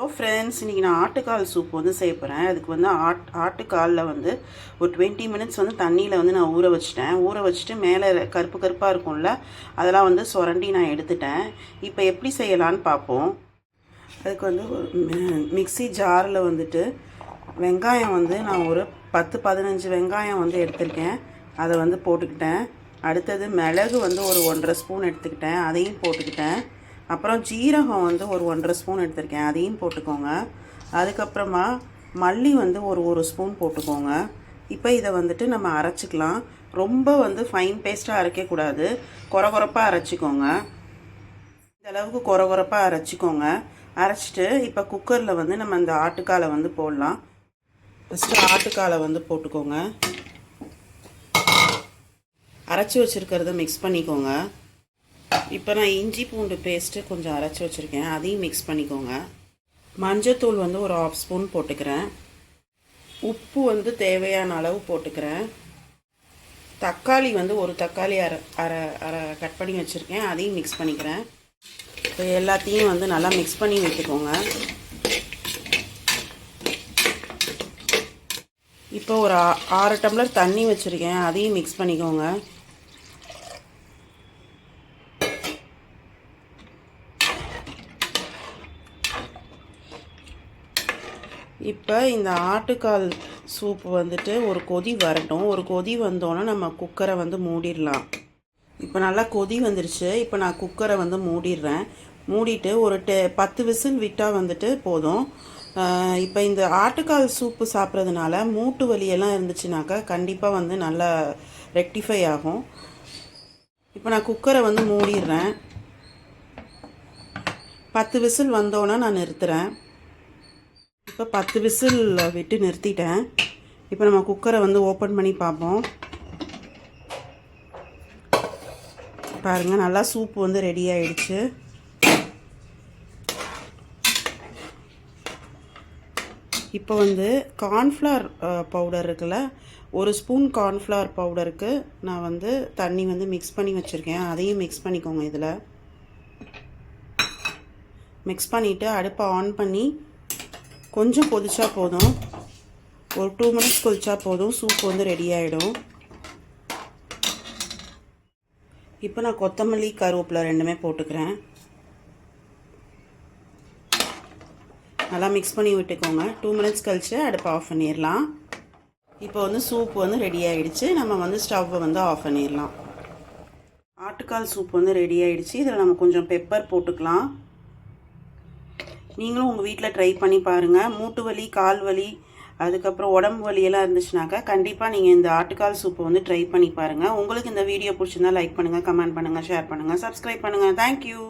Hello friends இன்றைக்கி நான் ஆட்டுக்கால் சூப் வந்து செய்ய போகிறேன் அதுக்கு வந்து ஆட் ஆட்டுக்காலில் வந்து ஒரு டுவெண்ட்டி மினிட்ஸ் வந்து தண்ணியில் வந்து நான் ஊற வச்சுட்டேன். ஊற வச்சுட்டு மேலே கருப்பு கருப்பாக இருக்கும்ல அதெல்லாம் வந்து சுரண்டி நான் எடுத்துட்டேன். இப்போ எப்படி செய்யலான்னு பார்ப்போம் அதுக்கு வந்து மிக்சி மிக்ஸி ஜாரில் வந்துட்டு வெங்காயம் வந்து நான் ஒரு பத்து பதினஞ்சு வெங்காயம் வந்து எடுத்திருக்கேன். அதை வந்து போட்டுக்கிட்டேன். அடுத்தது மிளகு வந்து ஒரு ஒன்றரை ஸ்பூன் எடுத்துக்கிட்டேன். அதையும் போட்டுக்கிட்டேன். அப்புறம் ஜீரகம் வந்து ஒரு ஒன்றரை ஸ்பூன் எடுத்திருக்கேன். அதையும் போட்டுக்கோங்க. அதுக்கப்புறமா மல்லி வந்து ஒரு ஒரு ஸ்பூன் போட்டுக்கோங்க. இப்போ இதை வந்துட்டு நம்ம அரைச்சிக்கலாம். ரொம்ப வந்து ஃபைன் பேஸ்ட்டாக அரைக்கக்கூடாது குறகுறப்பாக அரைச்சிக்கோங்க. இந்தளவுக்கு குறகுறப்பாக அரைச்சிக்கோங்க. அரைச்சிட்டு இப்போ குக்கரில் வந்து நம்ம அந்த ஆட்டுக்காலை வந்து போடலாம். ஃபஸ்ட்டு ஆட்டுக்காலை வந்து போட்டுக்கோங்க. அரைச்சி வச்சுருக்கிறத மிக்ஸ் பண்ணிக்கோங்க. இப்போ நான் இஞ்சி பூண்டு பேஸ்ட்டு கொஞ்சம் அரைச்சி வச்சுருக்கேன். அதையும் மிக்ஸ் பண்ணிக்கோங்க. மஞ்சத்தூள் வந்து ஒரு ஆஃப் ஸ்பூன் போட்டுக்கிறேன். உப்பு வந்து தேவையான அளவு போட்டுக்கிறேன். தக்காளி வந்து ஒரு தக்காளி அரை அரை அரை கட் பண்ணி வச்சுருக்கேன். அதையும் மிக்ஸ் பண்ணிக்கிறேன். இப்போ எல்லாத்தையும் வந்து நல்லா மிக்ஸ் பண்ணி விட்டுக்கோங்க. இப்போ ஒரு ஆ- ஆறு டம்ளர் தண்ணி வச்சுருக்கேன். அதையும் மிக்ஸ் பண்ணிக்கோங்க. இப்போ இந்த ஆட்டுக்கால் சூப் வந்துட்டு ஒரு கொதி வரட்டும். ஒரு கொதி வந்தோன்னே நம்ம குக்கரை வந்து மூடிடலாம். இப்போ நல்லா கொதி வந்துருச்சு. இப்போ நான் குக்கரை வந்து மூடிடுறேன். மூடிட்டு ஒரு டெ பத்து விசில் விட்டால் வந்துட்டு போதும். இப்போ இந்த ஆட்டுக்கால் சூப்பு சாப்பிட்றதுனால மூட்டு வலியெல்லாம் இருந்துச்சுனாக்கா கண்டிப்பாக வந்து நல்லா ரெக்டிஃபை ஆகும். இப்போ நான் குக்கரை வந்து மூடிடுறேன். பத்து விசில் வந்தோன்னே நான் நிறுத்துகிறேன் இப்போ பத்து விசில் விட்டு நிறுத்திட்டேன். இப்போ நம்ம குக்கரை வந்து ஓப்பன் பண்ணி பார்ப்போம். பாருங்கள் நல்லா சூப் வந்து ரெடி ஆயிடுச்சு. இப்போ வந்து கார்ன்ஃப்ளவர் பவுடர் இருக்குல்ல ஒரு ஸ்பூன் கார்ன்ஃப்ளவர் பவுடருக்கு நான் வந்து தண்ணி வந்து மிக்ஸ் பண்ணி வச்சுருக்கேன். அதையும் மிக்ஸ் பண்ணிக்கோங்க இதில். மிக்ஸ் பண்ணிவிட்டு அடுப்பை ஆன் பண்ணி கொஞ்சம் கொதிச்சா போதும். ஒரு டூ மினிட்ஸ் கொதிச்சா போதும். சூப் வந்து ரெடி ஆகிடும் இப்போ நான் கொத்தமல்லி கருவேப்பிலை ரெண்டுமே போட்டுக்கிறேன். நல்லா மிக்ஸ் பண்ணி விட்டுக்கோங்க. டூ மினிட்ஸ் கழிச்சு அடுப்பை ஆஃப் பண்ணிடலாம். இப்போ வந்து சூப் வந்து ரெடி ஆகிடுச்சு நம்ம வந்து ஸ்டவ்வை வந்து ஆஃப் பண்ணிடலாம். ஆட்டுக்கால் சூப் வந்து ரெடி ஆகிடுச்சு இதில் நம்ம கொஞ்சம் பெப்பர் போட்டுக்கலாம். நீங்களும் உங்கள் வீட்டில் ட்ரை பண்ணி பாருங்கள் மூட்டு வலி கால் வலி அதுக்கப்புறம் உடம்பு வலியெல்லாம் இருந்துச்சுனாக்கா கண்டிப்பாக நீங்கள் இந்த ஆட்டுக்கால் சூப்பை வந்து ட்ரை பண்ணி பாருங்கள் உங்களுக்கு இந்த வீடியோ பிடிச்சிருந்தா லைக் பண்ணுங்கள் கமெண்ட் பண்ணுங்கள் ஷேர் பண்ணுங்கள் சப்ஸ்கிரைப் பண்ணுங்கள் தேங்க்யூ